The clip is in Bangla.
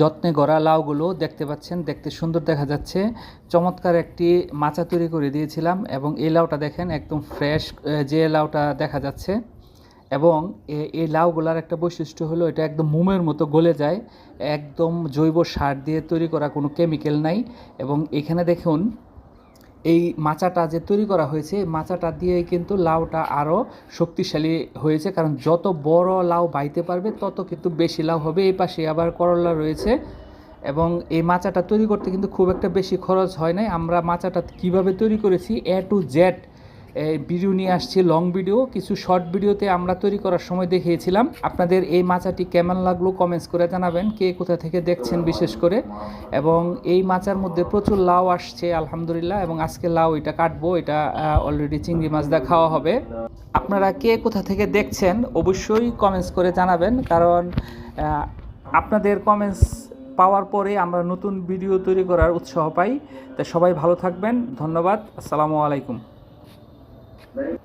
যত্নে গড়া লাউগুলো দেখতে পাচ্ছেন, দেখতে সুন্দর দেখা যাচ্ছে। চমৎকার একটি মাচা তৈরি করে দিয়েছিলাম এবং এই লাউটা দেখেন একদম ফ্রেশ যে লাউটা দেখা যাচ্ছে। এবং এই লাউগুলার একটা বৈশিষ্ট্য হলো এটা একদম মোমের মতো গলে যায়। একদম জৈব সার দিয়ে তৈরি করা কোনো কেমিক্যাল নাই। এবং এখানে দেখুন এই মাচাটা যে তৈরি করা হয়েছে, এই মাচাটা দিয়ে কিন্তু লাউটা আরও শক্তিশালী হয়েছে। কারণ যত বড় লাউ বাইতে পারবে, তত কিন্তু বেশি লাউ হবে। এই পাশে আবার করলা রয়েছে। এবং এই মাচাটা তৈরি করতে কিন্তু খুব একটা বেশি খরচ হয় নাই। আমরা মাচাটা কীভাবে তৈরি করেছি? এ টু জেড ভিডিও নিয়ে আসছি লং ভিডিও কিছু শর্ট ভিডিওতে আমরা তৈরি করার সময় দেখিয়েছিলাম। আপনাদের এই মাচাটি কেমন লাগল কমেন্টস করে জানাবেন, কে কোথা থেকে দেখছেন বিশেষ করে। এবং এই মাচার মধ্যে প্রচুর লাউ আসছে, আলহামদুলিল্লাহ, এবং আজকে লাউ এটা কাটবো, এটা অলরেডি চিংড়ি মাছ দা খাওয়া হবে। আপনারা কে কোথা থেকে দেখছেন অবশ্যই কমেন্টস করে জানাবেন, কারণ আপনাদের কমেন্টস পাওয়ার পরে আমরা নতুন ভিডিও তৈরি করার উৎসাহ পাই। তাই সবাই ভালো থাকবেন, ধন্যবাদ, আসসালামু আলাইকুম। Ready?